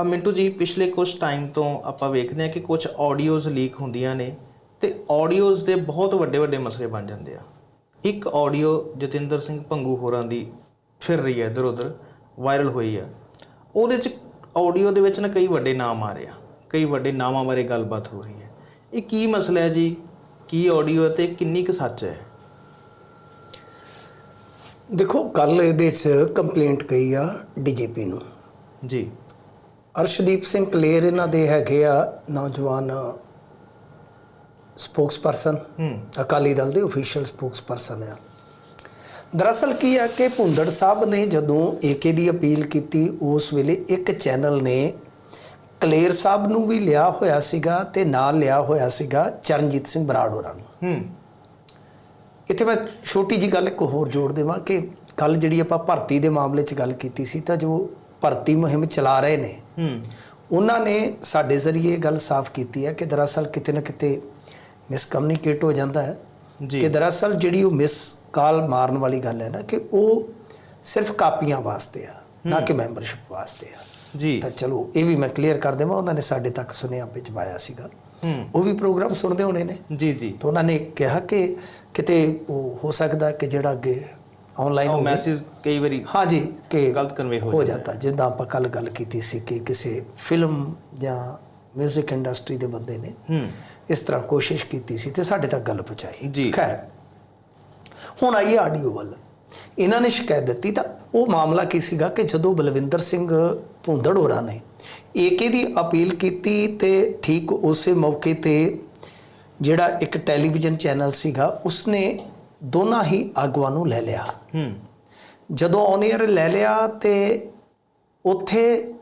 ਆ ਮਿੰਟੂ ਜੀ ਪਿਛਲੇ ਕੁਝ ਟਾਈਮ ਤੋਂ ਆਪਾਂ ਵੇਖਦੇ ਹਾਂ ਕਿ ਕੁਝ ਆਡੀਓਜ਼ ਲੀਕ ਹੁੰਦੀਆਂ ਨੇ ਤੇ ਆਡੀਓਜ਼ ਦੇ ਬਹੁਤ ਵੱਡੇ ਵੱਡੇ ਮਸਲੇ ਬਣ ਜਾਂਦੇ ਆ। ਇੱਕ ਆਡੀਓ ਜਤਿੰਦਰ ਸਿੰਘ ਭੰਗੂ ਹੋਰਾਂ ਦੀ ਫਿਰ ਰਹੀ ਹੈ ਇਧਰ ਉਧਰ ਵਾਇਰਲ ਹੋਈ ਆ। ਉਹਦੇ ਚ ਆਡੀਓ ਦੇ ਵਿੱਚ ਨਾ ਕਈ ਵੱਡੇ ਨਾਮ ਆ ਰਹੇ ਆ ਕਈ ਵੱਡੇ ਨਾਮਾਂ ਬਾਰੇ ਗੱਲਬਾਤ ਹੋ ਰਹੀ ਹੈ। ਇਹ ਕੀ ਮਸਲਾ ਹੈ ਜੀ? ਕੀ ਆਡੀਓ ਤੇ ਕਿੰਨੀ ਕੁ ਸੱਚ ਹੈ? ਦੇਖੋ ਕੱਲ ਇਹਦੇ 'ਚ ਕੰਪਲੇਂਟ ਗਈ ਆ ਡੀਜੀਪੀ ਨੂੰ। ਜੀ। ਅਰਸ਼ਦੀਪ ਸਿੰਘ ਕਲੇਰ ਇਹਨਾਂ ਦੇ ਹੈਗੇ ਆ ਨੌਜਵਾਨ ਸਪੋਕਸਪਰਸਨ ਅਕਾਲੀ ਦਲ ਦੇ ਅਫੀਸ਼ੀਅਲ ਸਪੋਕਸਪਰਸਨ ਆ। ਦਰਅਸਲ ਕੀ ਆ ਕਿ ਭੁੰਦੜ ਸਾਹਿਬ ਨੇ ਜਦੋਂ ਏਕੇ ਦੀ ਅਪੀਲ ਕੀਤੀ ਉਸ ਵੇਲੇ ਇੱਕ ਚੈਨਲ ਨੇ ਕਲੇਰ ਸਾਹਿਬ ਨੂੰ ਵੀ ਲਿਆ ਹੋਇਆ ਸੀਗਾ ਤੇ ਨਾਲ ਲਿਆ ਹੋਇਆ ਸੀਗਾ ਚਰਨਜੀਤ ਸਿੰਘ ਬਰਾੜ ਹੋਰਾਂ ਨੂੰ। ਹੂੰ। ਇੱਥੇ ਮੈਂ ਛੋਟੀ ਜੀ ਗੱਲ ਇੱਕ ਹੋਰ ਜੋੜ ਦੇਵਾਂ ਕਿ ਕੱਲ ਜਿਹੜੀ ਆਪਾਂ ਭਰਤੀ ਦੇ ਮਾਮਲੇ 'ਚ ਗੱਲ ਕੀਤੀ ਸੀ ਤਾਂ ਜੋ ਭਰਤੀ ਮੁਹਿੰਮ ਚਲਾ ਰਹੇ ਨੇ। ਹੂੰ। ਉਹਨਾਂ ਨੇ ਸਾਡੇ ਜ਼ਰੀਏ ਗੱਲ ਸਾਫ਼ ਕੀਤੀ ਹੈ ਕਿ ਦਰਅਸਲ ਕਿਤੇ ਨਾ ਕਿਤੇ ਮਿਸਕਮਿਊਨੀਕੇਟ ਹੋ ਜਾਂਦਾ ਹੈ ਜੀ। ਕਿ ਦਰਅਸਲ ਜਿਹੜੀ ਉਹ ਮਿਸ ਕਾਲ ਮਾਰਨ ਵਾਲੀ ਗੱਲ ਹੈ ਨਾ ਕਿ ਉਹ ਸਿਰਫ ਕਾਪੀਆਂ ਵਾਸਤੇ ਆ ਨਾ ਕਿ ਮੈਂਬਰਸ਼ਿਪ ਵਾਸਤੇ ਆ। ਜੀ। ਤਾਂ ਚਲੋ ਇਹ ਵੀ ਮੈਂ ਕਲੀਅਰ ਕਰ ਦੇਵਾਂ ਉਹਨਾਂ ਨੇ ਸਾਡੇ ਤੱਕ ਸੁਨੇਹਾ ਭਿਜਵਾਇਆ ਸੀਗਾ। ਹੂੰ। ਉਹ ਵੀ ਪ੍ਰੋਗਰਾਮ ਸੁਣਦੇ ਹੋਣੇ ਨੇ। ਜੀ ਜੀ। ਤਾਂ ਉਹਨਾਂ ਨੇ ਕਿਹਾ ਕਿ ਕਿਤੇ ਹੋ ਸਕਦਾ ਕਿ ਜਿਹੜਾ ਅੱਗੇ ਆਨਲਾਈਨ ਮੈਸੇਜ ਕਈ ਵਾਰੀ ਹਾਂਜੀ ਕਿ ਗਲਤ ਕਨਵੇ ਹੋ ਹੋ ਜਾਂਦਾ ਜਾਂਦਾ। ਜਿੱਦਾਂ ਆਪਾਂ ਕੱਲ ਗੱਲ ਕੀਤੀ ਸੀ ਕਿ ਕਿਸੇ ਫਿਲਮ ਜਾਂ 뮤직 ਇੰਡਸਟਰੀ ਦੇ ਬੰਦੇ ਨੇ ਹੂੰ। ਇਸ ਤਰ੍ਹਾਂ ਕੋਸ਼ਿਸ਼ ਕੀਤੀ ਸੀ ਤੇ ਸਾਡੇ ਤੱਕ ਗੱਲ ਪਹੁੰਚਾਈ। ਜੀ। ਖੈਰ ਹੁਣ ਆਈਏ ਆਡੀਓ ਵੱਲ। ਇਹਨਾਂ ਨੇ ਸ਼ਿਕਾਇਤ ਦਿੱਤੀ ਤਾਂ ਉਹ ਮਾਮਲਾ ਕੀ ਸੀਗਾ ਕਿ ਜਦੋਂ ਬਲਵਿੰਦਰ ਸਿੰਘ ਭੁੰਦੜ ਹੋਰਾਂ ਨੇ ਏਕੇ ਦੀ ਅਪੀਲ ਕੀਤੀ ਤੇ ਠੀਕ ਉਸੇ ਮੌਕੇ ਤੇ ਜਿਹੜਾ ਇੱਕ ਟੈਲੀਵਿਜ਼ਨ ਚੈਨਲ ਸੀਗਾ ਉਸਨੇ ਦੋਨਾਂ ਹੀ ਆਗੂਆਂ ਨੂੰ ਲੈ ਲਿਆ। ਹੂੰ ਜਦੋਂ ਔਨ 에ਅਰ ਲੈ ਲਿਆ ਤੇ ਉੱਥੇ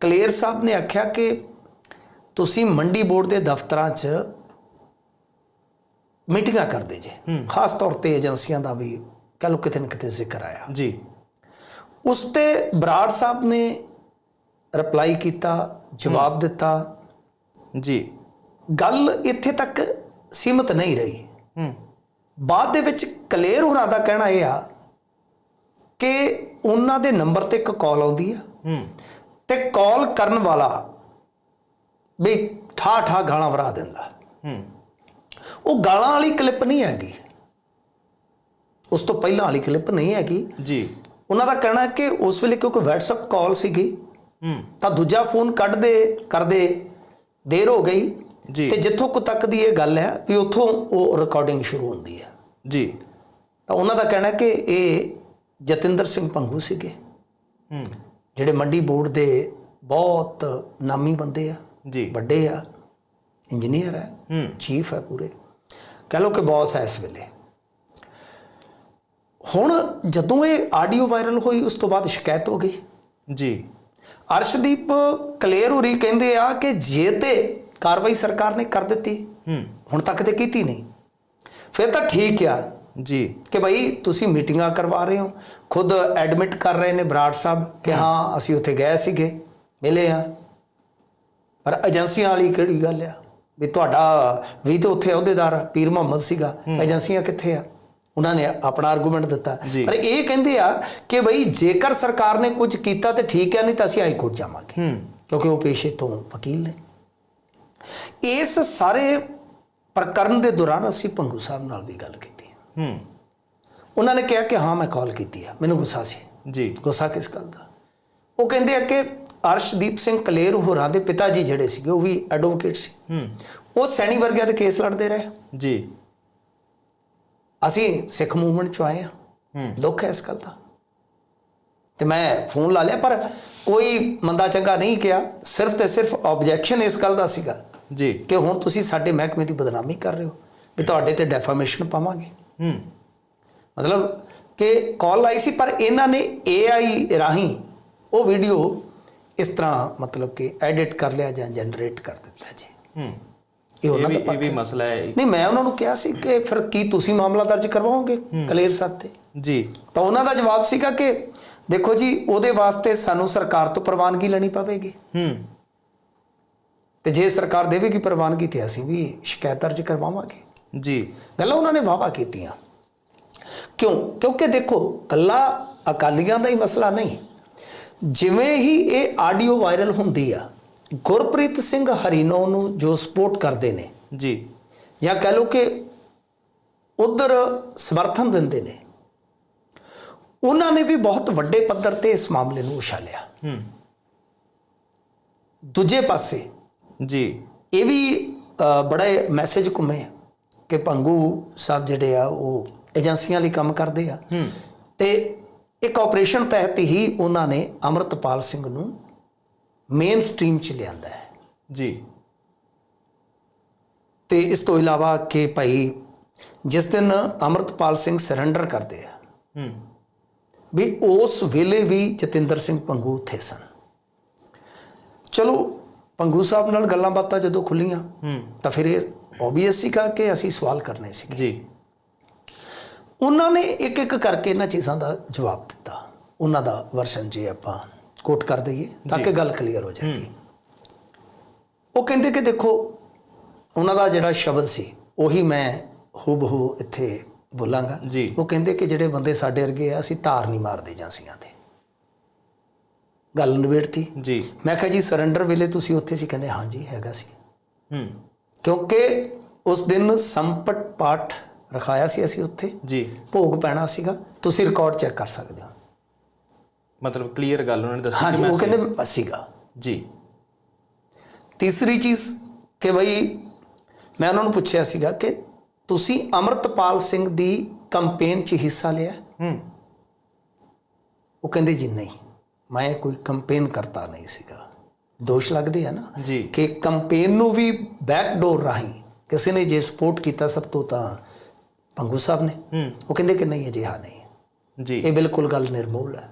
ਕਲੀਅਰ ਸਾਹਿਬ ਨੇ ਆਖਿਆ ਕਿ ਤੁਸੀਂ ਮੰਡੀ ਬੋਰਡ ਦੇ ਦਫ਼ਤਰਾਂ 'ਚ ਮੀਟਿੰਗਾਂ ਕਰਦੇ ਜੇ। ਖਾਸ ਤੌਰ ਤੇ ਏਜੰਸੀਆਂ ਦਾ ਵੀ ਕਹ ਲਓ ਕਿਤੇ ਨਾ ਕਿਤੇ ਜ਼ਿਕਰ ਆਇਆ। ਜੀ। ਉਸ ਤੇ ਬਰਾੜ ਸਾਹਿਬ ਨੇ ਰਿਪਲਾਈ ਕੀਤਾ ਜਵਾਬ ਦਿੱਤਾ। ਜੀ। ਗੱਲ ਇੱਥੇ ਤੱਕ ਸੀਮਤ ਨਹੀਂ ਰਹੀ। ਹੂੰ। ਬਾਅਦ ਦੇ ਵਿੱਚ ਕਲੀਅਰ ਹੋਰਾਂ ਦਾ ਕਹਿਣਾ ਇਹ ਆ ਕਿ ਉਹਨਾਂ ਦੇ ਨੰਬਰ ਤੇ ਇੱਕ ਕਾਲ ਆਉਂਦੀ ਆ। ਹੂੰ। ਤੇ ਕਾਲ ਕਰਨ ਵਾਲਾ ਵੀ ਠਾ ਠਾ ਗਾਲਾਂ ਵਰਾ ਦਿੰਦਾ। ਹੂੰ। ਉਹ ਗਾਲਾਂ ਵਾਲੀ ਕਲਿੱਪ ਨਹੀਂ ਹੈਗੀ। ਉਸ ਤੋਂ ਪਹਿਲਾਂ ਵਾਲੀ ਕਲਿੱਪ ਨਹੀਂ ਹੈਗੀ। ਜੀ। ਉਹਨਾਂ ਦਾ ਕਹਿਣਾ ਕਿ ਉਸ ਵੇਲੇ ਕਿਉਂਕਿ WhatsApp ਕਾਲ ਸੀਗੀ ਹੂੰ। ਤਾਂ ਦੂਜਾ ਫੋਨ ਕੱਢਦੇ ਕਰਦੇ ਦੇਰ ਹੋ ਗਈ। ਜੀ। ਤੇ ਜਿੱਥੋਂ ਕੁ ਤੱਕ ਦੀ ਇਹ ਗੱਲ ਹੈ ਵੀ ਉੱਥੋਂ ਉਹ ਰਿਕਾਰਡਿੰਗ ਸ਼ੁਰੂ ਹੁੰਦੀ ਹੈ। ਜੀ। ਤਾਂ ਉਹਨਾਂ ਦਾ ਕਹਿਣਾ ਕਿ ਇਹ ਜਤਿੰਦਰ ਸਿੰਘ ਭੰਗੂ ਸੀਗੇ। ਹੂੰ। ਜਿਹੜੇ ਮੰਡੀ ਬੋਰਡ ਦੇ ਬਹੁਤ ਨਾਮੀ ਬੰਦੇ ਆ। ਜੀ। ਵੱਡੇ ਆ। ਇੰਜੀਨੀਅਰ ਹੈ ਹੂੰ। ਚੀਫ ਹੈ ਪੂਰੇ। ਕਹ ਲਓ ਕਿ ਬੌਸ ਹੈ ਇਸ ਵੇਲੇ। ਹੁਣ ਜਦੋਂ ਇਹ ਆਡੀਓ ਵਾਇਰਲ ਹੋਈ ਉਸ ਤੋਂ ਬਾਅਦ ਸ਼ਿਕਾਇਤ ਹੋ ਗਈ। ਜੀ। ਅਰਸ਼ਦੀਪ ਕਲੀਅਰ ਹੋਰੀ ਕਹਿੰਦੇ ਆ ਕਿ ਜੇ ਤੇ ਕਾਰਵਾਈ ਸਰਕਾਰ ਨੇ ਕਰ ਦਿੱਤੀ। ਹੂੰ। ਹੁਣ ਤੱਕ ਤੇ ਕੀਤੀ ਨਹੀਂ। ਫਿਰ ਤਾਂ ਠੀਕ ਆ ਜੀ। ਕਿ ਭਾਈ ਤੁਸੀਂ ਮੀਟਿੰਗਾਂ ਕਰਵਾ ਰਹੇ ਹੋ। ਖੁਦ ਐਡਮਿਟ ਕਰ ਰਹੇ ਨੇ ਬਰਾੜ ਸਾਹਿਬ ਕਿ ਹਾਂ। ਅਸੀਂ ਉੱਥੇ ਗਏ ਸੀਗੇ ਮਿਲੇ ਆ। ਪਰ ਏਜੰਸੀਆਂ ਵਾਲੀ ਕਿਹੜੀ ਗੱਲ ਆ? ਵੀ ਤੁਹਾਡਾ ਵੀ ਤੇ ਉੱਥੇ ਅਹੁਦੇਦਾਰ ਆ, ਪੀਰ ਮੁਹੰਮਦ ਸੀਗਾ। ਏਜੰਸੀਆਂ ਕਿੱਥੇ ਆ? ਉਹਨਾਂ ਨੇ ਆਪਣਾ ਆਰਗੂਮੈਂਟ ਦਿੱਤਾ। ਪਰ ਇਹ ਕਹਿੰਦੇ ਆ ਕਿ ਭਾਈ ਜੇਕਰ ਸਰਕਾਰ ਨੇ ਕੁਝ ਕੀਤਾ ਤੇ ਠੀਕ ਹੈ ਨਹੀਂ ਤਾਂ ਅਸੀਂ ਹਾਈ ਕੋਰਟ ਜਾਵਾਂਗੇ ਕਿਉਂਕਿ ਉਹ ਪੇਸ਼ੇ ਤੋਂ ਵਕੀਲ ਨੇ। ਇਸ ਸਾਰੇ ਪ੍ਰਕਰਨ ਦੇ ਦੌਰਾਨ ਅਸੀਂ ਭੰਗੂ ਸਾਹਿਬ ਨਾਲ ਵੀ ਗੱਲ ਕੀਤੀ। ਹੂੰ। ਉਹਨਾਂ ਨੇ ਕਿਹਾ ਕਿ ਹਾਂ ਮੈਂ ਕਾਲ ਕੀਤੀ ਆ। ਮੈਨੂੰ ਗੁੱਸਾ ਸੀ। ਜੀ। ਗੁੱਸਾ ਕਿਸ ਗੱਲ ਦਾ? ਉਹ ਕਹਿੰਦੇ ਆ ਕਿ ਅਰਸ਼ਦੀਪ ਸਿੰਘ ਕਲੇਰ ਹੋਰਾਂ ਦੇ ਪਿਤਾ ਜੀ ਜਿਹੜੇ ਸੀਗੇ ਉਹ ਵੀ ਐਡਵੋਕੇਟ ਸੀ। ਹੂੰ। ਉਹ ਸੈਣੀ ਵਰਗਿਆਂ ਦੇ ਕੇਸ ਲੜਦੇ ਰਹੇ। ਜੀ। ਅਸੀਂ ਸਿੱਖ ਮੂਵਮੈਂਟ ਚੋਂ ਆਏ ਆ। ਹੂੰ। ਦੁੱਖ ਹੈ ਇਸ ਗੱਲ ਦਾ। ਤੇ ਮੈਂ ਫੋਨ ਲਾ ਲਿਆ ਪਰ ਕੋਈ ਮੰਦਾ ਚੰਗਾ ਨਹੀਂ ਕਿਹਾ। ਸਿਰਫ ਤੇ ਸਿਰਫ ਆਬਜੈਕਸ਼ਨ ਇਸ ਗੱਲ ਦਾ ਸੀਗਾ। ਜੀ। ਕਿ ਹੁਣ ਤੁਸੀਂ ਸਾਡੇ ਮਹਿਕਮੇ ਦੀ ਬਦਨਾਮੀ ਕਰ ਰਹੇ ਹੋ ਵੀ ਤੁਹਾਡੇ ਤੇ ਡੈਫਾਮੇਸ਼ਨ ਪਾਵਾਂਗੇ। ਹੂੰ। ਮਤਲਬ ਕਿ ਕਾਲ ਆਈ ਸੀ ਪਰ ਇਹਨਾਂ ਨੇ AI ਰਾਹੀਂ ਉਹ ਵੀਡੀਓ ਇਸ ਤਰ੍ਹਾਂ ਮਤਲਬ ਕਿ ਐਡਿਟ ਕਰ ਲਿਆ ਜਾਂ ਜਨਰੇਟ ਕਰ ਦਿੱਤਾ ਜੀ। ਹੂੰ। ਇਹ ਉਹਨਾਂ ਦਾ ਇਹ ਵੀ। ਮਸਲਾ ਹੈ ਨਹੀਂ ਮੈਂ ਉਹਨਾਂ ਨੂੰ ਕਿਹਾ ਸੀ ਕਿ ਫਿਰ ਕੀ ਤੁਸੀਂ ਮਾਮਲਾ ਦਰਜ ਕਰਵਾਓਗੇ ਕਲੀਅਰ ਸਾਹਿਬ ਤੇ? ਜੀ। ਤਾਂ ਉਹਨਾਂ ਦਾ ਜਵਾਬ ਸੀਗਾ ਕਿ ਦੇਖੋ ਜੀ ਉਹਦੇ ਵਾਸਤੇ ਸਾਨੂੰ ਸਰਕਾਰ ਤੋਂ ਪ੍ਰਵਾਨਗੀ ਲੈਣੀ ਪਵੇਗੀ। ਹੂੰ। ਤੇ ਜੇ ਸਰਕਾਰ ਦੇਵੇਗੀ ਪ੍ਰਵਾਨਗੀ ਤੇ ਅਸੀਂ ਵੀ ਸ਼ਿਕਾਇਤ ਦਰਜ ਕਰਵਾਵਾਂਗੇ। ਜੀ। ਗੱਲਾਂ ਉਹਨਾਂ ਨੇ ਵਾਵਾ ਕੀਤੀਆਂ। ਕਿਉਂ? ਕਿਉਂਕਿ ਦੇਖੋ ਕੱਲਾ ਅਕਾਲੀਆਂ ਦਾ ਹੀ ਮਸਲਾ ਨਹੀਂ। ਜਿਵੇਂ ਹੀ ਇਹ ਆਡੀਓ ਵਾਇਰਲ ਹੁੰਦੀ ਆ ਗੁਰਪ੍ਰੀਤ ਸਿੰਘ ਹਰੀਨੋ ਨੂੰ ਜੋ ਸਪੋਰਟ ਕਰਦੇ ਨੇ ਜੀ। ਜਾਂ ਕਹ ਲਓ ਕਿ ਉਧਰ ਸਮਰਥਨ ਦਿੰਦੇ ਨੇ ਉਹਨਾਂ ਨੇ ਵੀ ਬਹੁਤ ਵੱਡੇ ਪੱਧਰ ਤੇ ਇਸ ਮਾਮਲੇ ਨੂੰ ਉਛਾਲਿਆ। ਹੂੰ। ਦੂਜੇ ਪਾਸੇ ਜੀ। ਇਹ ਵੀ ਬੜੇ ਮੈਸੇਜ ਘੁੰਮੇ ਆ ਕਿ ਪੰਗੂ ਸਾਹਿਬ ਜਿਹੜੇ ਆ ਉਹ ਏਜੰਸੀਆਂ ਲਈ ਕੰਮ ਕਰਦੇ ਆ। ਹੂੰ। ਤੇ ਇੱਕ ਆਪਰੇਸ਼ਨ ਤਹਿਤ ਹੀ ਉਹਨਾਂ ਨੇ ਅਮਰਤਪਾਲ ਸਿੰਘ ਨੂੰ ਮੇਨ ਸਟ੍ਰੀਮ 'ਚ ਲਿਆਂਦਾ ਹੈ। ਜੀ। ਤੇ ਇਸ ਤੋਂ ਇਲਾਵਾ ਕਿ ਭਾਈ ਜਿਸ ਦਿਨ ਅਮਰਤਪਾਲ ਸਿੰਘ ਸਰੈਂਡਰ ਕਰਦੇ ਆ ਹੂੰ। ਵੀ ਉਸ ਵੇਲੇ ਵੀ ਜਤਿੰਦਰ ਸਿੰਘ ਪੰਗੂ ਉੱਥੇ ਸਨ। ਚਲੋ ਪੰਗੂ ਸਾਹਿਬ ਨਾਲ ਗੱਲਾਂ ਬਾਤਾਂ ਜਦੋਂ ਖੁੱਲੀਆਂ ਹੂੰ। ਤਾਂ ਫਿਰ ਇਹ ਓਬਵੀਅਸ ਸੀਗਾ ਕਿ ਅਸੀਂ ਸਵਾਲ ਕਰਨੇ ਸੀ ਜੀ। ਉਹਨਾਂ ਨੇ ਇੱਕ ਇੱਕ ਕਰਕੇ ਇਹਨਾਂ ਚੀਜ਼ਾਂ ਦਾ ਜਵਾਬ ਦਿੱਤਾ। ਉਹਨਾਂ ਦਾ ਵਰਸ਼ਨ ਜੇ ਆਪਾਂ ਕੋਟ ਕਰ ਦਈਏ ਤਾਂ ਕਿ ਗੱਲ ਕਲੀਅਰ ਹੋ ਜਾਏਗੀ ਉਹ ਕਹਿੰਦੇ ਕਿ ਦੇਖੋ ਉਹਨਾਂ ਦਾ ਜਿਹੜਾ ਸ਼ਬਦ ਸੀ ਉਹੀ ਮੈਂ ਹੂਬਹੂ ਇੱਥੇ ਬੋਲਾਂਗਾ। ਉਹ ਕਹਿੰਦੇ ਕਿ ਜਿਹੜੇ ਬੰਦੇ ਸਾਡੇ ਵਰਗੇ ਆ ਅਸੀਂ ਧਾਰ ਨਹੀਂ ਮਾਰਦੇ ਜਾਂਸੀਆਂ ਤੇ। ਗੱਲ ਨਿਬੇੜਤੀ ਜੀ। ਮੈਂ ਕਿਹਾ ਜੀ ਸਰੈਂਡਰ ਵੇਲੇ ਤੁਸੀਂ ਉੱਥੇ ਸੀ। ਕਹਿੰਦੇ ਹਾਂਜੀ ਹੈਗਾ ਸੀ। ਹੂੰ। ਕਿਉਂਕਿ ਉਸ ਦਿਨ ਸੰਪਟ ਪਾਠ ਰਖਾਇਆ ਸੀ ਅਸੀਂ ਉੱਥੇ। ਜੀ। ਭੋਗ ਪੈਣਾ ਸੀਗਾ। ਤੁਸੀਂ ਰਿਕਾਰਡ ਚੈੱਕ ਕਰ ਸਕਦੇ ਹੋ। ਮਤਲਬ ਕਲੀਅਰ ਗੱਲ ਉਹਨਾਂ ਨੇ ਦੱਸੀ ਕਿ ਉਹ ਮੈਂ ਕਹਿੰਦੇ ਸੀਗਾ। ਜੀ। ਤੀਸਰੀ ਚੀਜ਼ ਕਿ ਬਈ ਮੈਂ ਉਹਨਾਂ ਨੂੰ ਪੁੱਛਿਆ ਸੀਗਾ ਕਿ ਤੁਸੀਂ ਅਮਰਤਪਾਲ ਸਿੰਘ ਦੀ ਕੈਂਪੇਨ 'ਚ ਹਿੱਸਾ ਲਿਆ? ਹੂੰ। ਉਹ ਕਹਿੰਦੇ ਜੀ ਨਹੀਂ। ਮੈਂ ਕੋਈ ਕੈਂਪੇਨ ਕਰਤਾ ਨਹੀਂ ਸੀਗਾ। ਦੋਸ਼ ਲੱਗਦੇ ਆ ਨਾ ਕਿ ਕੈਂਪੇਨ ਨੂੰ ਵੀ ਬੈਕ ਡੋਰ ਰਾਹੀਂ ਕਿਸੇ ਨੇ ਜੇ ਸਪੋਰਟ ਕੀਤਾ ਸਭ ਤੋਂ ਤਾਂ ਪੰਗੂ ਸਾਹਿਬ ਨੇ। ਹੂੰ। ਉਹ ਕਹਿੰਦੇ ਕਿ ਨਹੀਂ ਅਜਿਹਾ ਨਹੀਂ। ਜੀ। ਇਹ ਬਿਲਕੁਲ ਗੱਲ ਨਿਰਮੂਲ ਹੈ।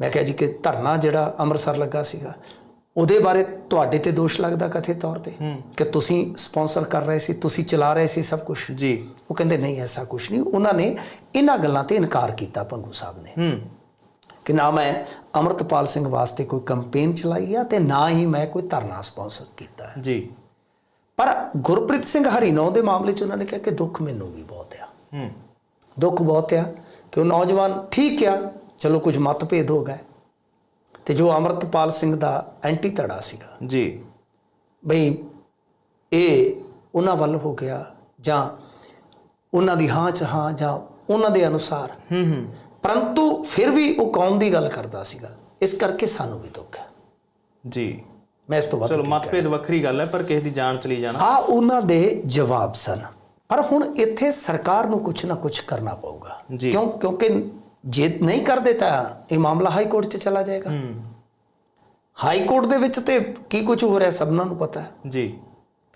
ਮੈਂ ਕਿਹਾ ਜੀ ਕਿ ਧਰਨਾ ਜਿਹੜਾ ਅੰਮ੍ਰਿਤਸਰ ਲੱਗਾ ਸੀਗਾ ਉਹਦੇ ਬਾਰੇ ਤੁਹਾਡੇ ਤੇ ਦੋਸ਼ ਲੱਗਦਾ ਕਥੇ ਤੌਰ ਤੇ? ਹੂੰ। ਕਿ ਤੁਸੀਂ ਸਪਾਂਸਰ ਕਰ ਰਹੇ ਸੀ ਤੁਸੀਂ ਚਲਾ ਰਹੇ ਸੀ ਸਭ ਕੁਝ ਜੀ। ਉਹ ਕਹਿੰਦੇ ਨਹੀਂ ਐਸਾ ਕੁਝ ਨਹੀਂ। ਉਹਨਾਂ ਨੇ ਇਹਨਾਂ ਗੱਲਾਂ ਤੇ ਇਨਕਾਰ ਕੀਤਾ ਪੰਗੂ ਸਾਹਿਬ ਨੇ। ਹੂੰ। ਕਿ ਨਾ ਮੈਂ ਅਮਰਤਪਾਲ ਸਿੰਘ ਵਾਸਤੇ ਕੋਈ ਕੈਂਪੇਨ ਚਲਾਈ ਆ ਤੇ ਨਾ ਹੀ ਮੈਂ ਕੋਈ ਧਰਨਾ ਸਪਾਂਸਰ ਕੀਤਾ ਹੈ। ਜੀ। ਪਰ ਗੁਰਪ੍ਰੀਤ ਸਿੰਘ ਹਰੀਨੌ ਦੇ ਮਾਮਲੇ 'ਚ ਉਹਨਾਂ ਨੇ ਕਿਹਾ ਕਿ ਦੁੱਖ ਮੈਨੂੰ ਵੀ ਬਹੁਤ ਆ। ਹੂੰ। ਦੁੱਖ ਬਹੁਤ ਆ ਕਿ ਉਹ ਨੌਜਵਾਨ ਠੀਕ ਆ ਚਲੋ ਕੁਝ ਮਤਭੇਦ ਹੋ ਗਏ। ਤੇ ਜੋ ਅਮਰਤਪਾਲ ਸਿੰਘ ਦਾ ਐਂਟੀ ਧੜਾ ਸੀਗਾ। ਜੀ। ਬਈ ਇਹ ਉਹਨਾਂ ਵੱਲ ਹੋ ਗਿਆ ਜਾਂ ਉਹਨਾਂ ਦੀ ਹਾਂ ਚ ਹਾਂ ਜਾਂ ਉਹਨਾਂ ਦੇ ਅਨੁਸਾਰ। ਹੂੰ ਹੂੰ। ਪਰੰਤੂ ਫਿਰ ਵੀ ਉਹ ਕੌਮ ਦੀ ਗੱਲ ਕਰਦਾ ਸੀਗਾ। ਇਸ ਕਰਕੇ ਸਾਨੂੰ ਵੀ ਦੁੱਖ ਹੈ। ਜੀ। ਮੈਂ ਇਸ ਤੋਂ ਵੱਧ ਚਲੋ ਮਤਭੇਦ ਵੱਖਰੀ ਗੱਲ ਹੈ ਪਰ ਕਿਸੇ ਦੀ ਜਾਨ ਚਲੀ ਜਾਣਾ। ਆ ਉਹਨਾਂ ਦੇ ਜਵਾਬ ਸਨ। ਪਰ ਹੁਣ ਇੱਥੇ ਸਰਕਾਰ ਨੂੰ ਕੁਝ ਨਾ ਕੁਝ ਕਰਨਾ ਪਊਗਾ। ਜੀ। ਕਿਉਂ? ਕਿਉਂਕਿ ਜੇ ਨਹੀਂ ਕਰਦੇ ਤਾਂ ਇਹ ਮਾਮਲਾ ਹਾਈ ਕੋਰਟ 'ਚ ਚਲਾ ਜਾਏਗਾ। ਹਾਈ ਕੋਰਟ ਦੇ ਵਿੱਚ ਤੇ ਕੀ ਕੁਝ ਹੋ ਰਿਹਾ ਸਭਨਾਂ ਨੂੰ ਪਤਾ ਹੈ। ਜੀ।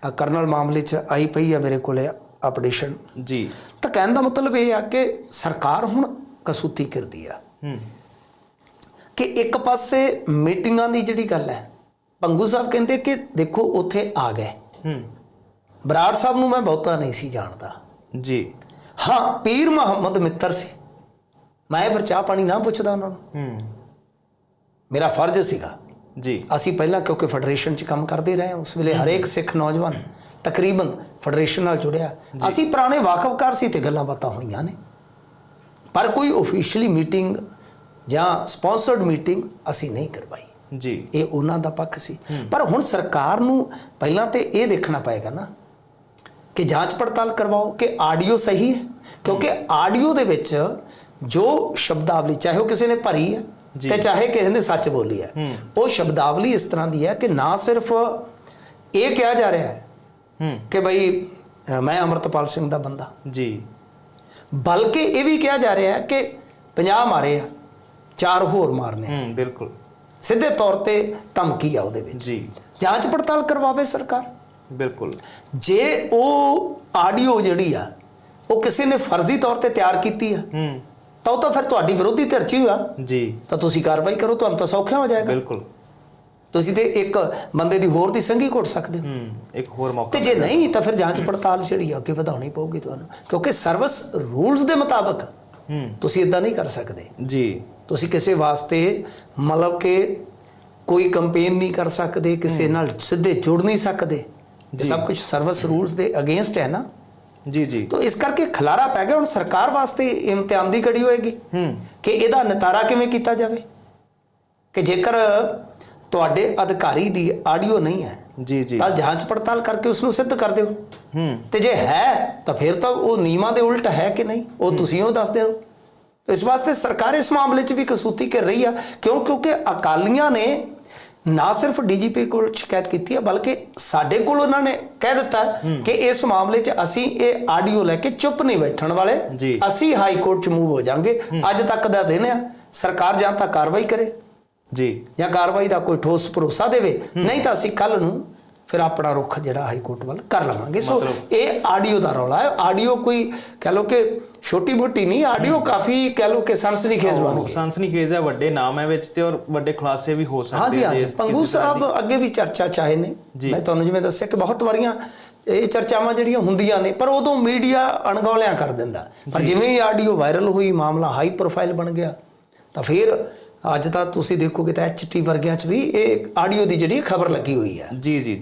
ਆ ਕਰਨਲ ਮਾਮਲੇ 'ਚ ਆਈ ਪਈ ਆ ਮੇਰੇ ਕੋਲੇ ਅਪਡੇਸ਼ਨ। ਜੀ। ਤਾਂ ਕਹਿਣ ਦਾ ਮਤਲਬ ਇਹ ਆ ਕਿ ਸਰਕਾਰ ਹੁਣ ਕਸੂਤੀ ਕਰਦੀ ਆ। ਹੂੰ। ਕਿ ਇੱਕ ਪਾਸੇ ਮੀਟਿੰਗਾਂ ਦੀ ਜਿਹੜੀ ਗੱਲ ਹੈ ਪੰਗੂ ਸਾਹਿਬ ਕਹਿੰਦੇ ਕਿ ਦੇਖੋ ਉੱਥੇ ਆ ਗਏ। ਹੂੰ। ਬਰਾੜ ਸਾਹਿਬ ਨੂੰ ਮੈਂ ਬਹੁਤਾ ਨਹੀਂ ਸੀ ਜਾਣਦਾ। ਜੀ। ਹਾਂ ਪੀਰ ਮੁਹੰਮਦ ਮਿੱਤਰ ਸੀ। ਮੈਂ ਫਿਰ ਚਾਹ ਪਾਣੀ ਨਾ ਪੁੱਛਦਾ ਉਹਨਾਂ ਨੂੰ। ਹੂੰ। ਮੇਰਾ ਫਰਜ਼ ਸੀਗਾ। ਜੀ। ਅਸੀਂ ਪਹਿਲਾਂ ਕਿਉਂਕਿ ਫੈਡਰੇਸ਼ਨ 'ਚ ਕੰਮ ਕਰਦੇ ਰਹੇ ਹਾਂ, ਉਸ ਵੇਲੇ ਹਰੇਕ ਸਿੱਖ ਨੌਜਵਾਨ ਤਕਰੀਬਨ ਫੈਡਰੇਸ਼ਨ ਨਾਲ ਜੁੜਿਆ। ਅਸੀਂ ਪੁਰਾਣੇ ਵਾਕਫਕਾਰ ਸੀ ਤੇ ਗੱਲਾਂ ਬਾਤਾਂ ਹੋਈਆਂ ਨੇ। ਪਰ ਕੋਈ ਆਫੀਸ਼ੀਅਲੀ ਮੀਟਿੰਗ ਜਾਂ ਸਪਾਂਸਰਡ ਮੀਟਿੰਗ ਅਸੀਂ ਨਹੀਂ ਕਰਵਾਈ। ਜੀ। ਇਹ ਉਹਨਾਂ ਦਾ ਪੱਖ ਸੀ। ਪਰ ਹੁਣ ਸਰਕਾਰ ਨੂੰ ਪਹਿਲਾਂ ਤੇ ਇਹ ਦੇਖਣਾ ਪਏਗਾ ਨਾ ਕਿ ਜਾਂਚ ਪੜਤਾਲ ਕਰਵਾਓ ਕਿ ਆਡੀਓ ਸਹੀ ਹੈ। ਕਿਉਂਕਿ ਆਡੀਓ ਦੇ ਵਿੱਚ ਜੋ ਸ਼ਬਦਾਵਲੀ ਚਾਹੇ ਉਹ ਕਿਸੇ ਨੇ ਭਰੀ ਹੈ। ਤੇ ਚਾਹੇ ਕਿਸੇ ਨੇ ਸੱਚ ਬੋਲੀ ਹੈ। ਉਹ ਸ਼ਬਦਾਵਲੀ ਇਸ ਤਰ੍ਹਾਂ ਦੀ ਹੈ ਕਿ ਨਾ ਸਿਰਫ ਇਹ ਕਿਹਾ ਜਾ ਰਿਹਾ ਹੈ ਕਿ ਅ, ਮੈਂ ਅਮਰਤਪਾਲ ਸਿੰਘ ਦਾ ਬੰਦਾ। ਜੀ। ਬਲਕਿ ਇਹ ਵੀ ਕਿਹਾ ਜਾ ਰਿਹਾ ਹੈ ਕਿ 50 ਮਾਰੇ ਆ ਚਾਰ ਹੋਰ ਮਾਰਨੇ। ਹੂੰ ਬਿਲਕੁਲ। ਸਿੱਧੇ ਤੌਰ ਤੇ ਧਮਕੀ ਆ ਉਹਦੇ ਵਿੱਚ। ਜੀ। ਜਾਂਚ ਪੜਤਾਲ ਕਰਵਾਵੇ ਸਰਕਾਰ? ਬਿਲਕੁਲ। ਜੇ ਉਹ ਆਡੀਓ ਜਿਹੜੀ ਆ ਉਹ ਕਿਸੇ ਨੇ ਫਰਜ਼ੀ ਤੌਰ ਤੇ ਤਿਆਰ ਕੀਤੀ ਆ ਹੂੰ। ਤਾਂ ਉਹ ਤਾਂ ਫਿਰ ਤੁਹਾਡੀ ਵਿਰੋਧੀ ਧਿਰ 'ਚ ਹੀ ਆ ਜੀ। ਤਾਂ ਤੁਸੀਂ ਕਾਰਵਾਈ ਕਰੋ ਤੁਹਾਨੂੰ ਤਾਂ ਸੌਖਿਆ ਹੋ ਜਾਏਗਾ। ਬਿਲਕੁਲ। ਤੁਸੀਂ ਤੇ ਇੱਕ ਬੰਦੇ ਦੀ ਹੋਰ ਦੀ ਸੰਗੀ ਘੁੱਟ ਸਕਦੇ ਹੋ। ਇੱਕ ਹੋਰ ਮੌਕਾ ਤੇ ਜੇ ਨਹੀਂ ਤਾਂ ਫਿਰ ਜਾਂਚ ਪੜਤਾਲ ਜਿਹੜੀ ਆ ਅੱਗੇ ਵਧਾਉਣੀ ਪਊਗੀ ਤੁਹਾਨੂੰ। ਕਿਉਂਕਿ ਸਰਵਿਸ ਰੂਲਸ ਦੇ ਮੁਤਾਬਕ ਤੁਸੀਂ ਇਦਾਂ ਨਹੀਂ ਕਰ ਸਕਦੇ। ਜੀ। ਤੁਸੀਂ ਕਿਸੇ ਵਾਸਤੇ ਮਤਲਬ ਕਿ ਕੋਈ ਕੰਪੇਨ ਨਹੀਂ ਕਰ ਸਕਦੇ ਕਿਸੇ ਨਾਲ ਸਿੱਧੇ ਜੁੜ ਨਹੀਂ ਸਕਦੇ। ਜੀ। ਸਭ ਕੁਝ ਸਰਵਿਸ ਰੂਲਸ ਦੇ ਅਗੇਂਸਟ ਹੈ ਨਾ। ਜੀ ਜੀ। ਤਾਂ ਇਸ ਕਰਕੇ ਖਲਾਰਾ ਪੈ ਗਿਆ ਹੁਣ ਸਰਕਾਰ ਵਾਸਤੇ ਇਮਤਿਹਾਨ ਦੀ ਕੜੀ ਹੋਏਗੀ ਹੂੰ। ਕਿ ਇਹਦਾ ਨਿਤਾਰਾ ਕਿਵੇਂ ਕੀਤਾ ਜਾਵੇ? ਕਿ ਜੇਕਰ ਤੁਹਾਡੇ ਅਧਿਕਾਰੀ ਦੀ ਆਡੀਓ ਨਹੀਂ ਹੈ ਜੀ ਜੀ। ਤਾਂ ਜਾਂਚ ਪੜਤਾਲ ਕਰਕੇ ਉਸ ਨੂੰ ਸਿੱਧ ਕਰ ਦਿਓ। ਹੂੰ। ਤੇ ਜੇ ਹੈ ਤਾਂ ਫਿਰ ਤਾਂ ਉਹ ਨਿਯਮਾਂ ਦੇ ਉਲਟ ਹੈ ਕਿ ਨਹੀਂ? ਉਹ ਤੁਸੀਂ ਉਹ ਦੱਸ ਦਿਓ। ਇਸ ਵਾਸਤੇ ਸਰਕਾਰ ਇਸ ਮਾਮਲੇ 'ਚ ਵੀ ਕਸੂਤੀ ਕਰ ਰਹੀ ਆ ਕਿਉਂ? ਕਿਉਂਕਿ ਅਕਾਲੀਆਂ ਨੇ ਨਾ ਸਿਰਫ ਡੀਜੀਪੀ ਕੋਲ ਸ਼ਿਕਾਇਤ ਕੀਤੀ ਹੈ ਬਲਕਿ ਸਾਡੇ ਕੋਲ ਉਹਨਾਂ ਨੇ ਕਹਿ ਦਿੱਤਾ ਕਿ ਇਸ ਮਾਮਲੇ 'ਚ ਅਸੀਂ ਇਹ ਆਡੀਓ ਲੈ ਕੇ ਚੁੱਪ ਨਹੀਂ ਬੈਠਣ ਵਾਲੇ। ਅਸੀਂ ਹਾਈ ਕੋਰਟ 'ਚ ਮੂਵ ਹੋ ਜਾਾਂਗੇ। ਅੱਜ ਤੱਕ ਦਾ ਦਿਨ ਆ। ਸਰਕਾਰ ਜਾਂ ਤਾਂ ਕਾਰਵਾਈ ਕਰੇ। ਜੀ। ਜਾਂ ਕਾਰਵਾਈ ਦਾ ਕੋਈ ਠੋਸ ਭਰੋਸਾ ਦੇਵੇ ਨਹੀਂ ਤਾਂ ਅਸੀਂ ਕੱਲ ਨੂੰ ਫਿਰ ਆਪਣਾ ਰੁਖ ਜਿਹੜਾ ਹਾਈ ਕੋਰਟ ਵੱਲ ਕਰ ਲਵਾਂਗੇ। ਸੋ ਇਹ ਆਡੀਓ ਦਾ ਰੌਲਾ ਹੈ। ਆਡੀਓ ਕੋਈ ਕਹ ਲੋ ਕਿ ਛੋਟੀ ਮੋਟੀ ਨਹੀਂ ਆਡੀਓ ਕਾਫੀ ਕਹ ਲੋ ਕਿ ਸਨਸਨੀਖੇਜ਼ ਬਣ ਗਈ। ਸਨਸਨੀ ਕੇਸ ਹੈ ਵੱਡੇ ਨਾਮ ਹੈ ਵਿੱਚ ਤੇ ਔਰ ਵੱਡੇ ਖੁਲਾਸੇ ਵੀ ਹੋ ਸਕਦੇ ਹਾਂਜੀ ਜੇ ਪੰਗੂ ਕਿਸੇ ਸਾਹਿਬ ਅੱਗੇ ਵੀ ਚਰਚਾ ਚਾਹੇ ਨੇ। ਮੈਂ ਤੁਹਾਨੂੰ ਜਿਵੇਂ ਦੱਸਿਆ ਕਿ ਬਹੁਤ ਵਾਰੀਆਂ ਇਹ ਚਰਚਾਵਾਂ ਜਿਹੜੀਆਂ ਹੁੰਦੀਆਂ ਨੇ ਪਰ ਉਦੋਂ ਮੀਡੀਆ ਅਣਗੌਲਿਆਂ ਕਰ ਦਿੰਦਾ। ਪਰ ਜਿਵੇਂ ਹੀ ਆਡੀਓ ਵਾਇਰਲ ਹੋਈ ਮਾਮਲਾ ਹਾਈ ਪ੍ਰੋਫਾਈਲ ਬਣ ਗਿਆ ਤਾਂ ਫਿਰ ਅੱਜ ਤਾਂ ਤੁਸੀਂ ਦੇਖੋਗੇ ਤਾਂ ਐਚਟੀ ਵਰਗਿਆਂ 'ਚ ਵੀ ਇਹ ਆਡੀਓ ਦੀ ਜਿਹੜੀ ਖਬਰ ਲੱਗੀ ਹੋਈ ਹੈ। ਜੀ ਜੀ ਜੀ।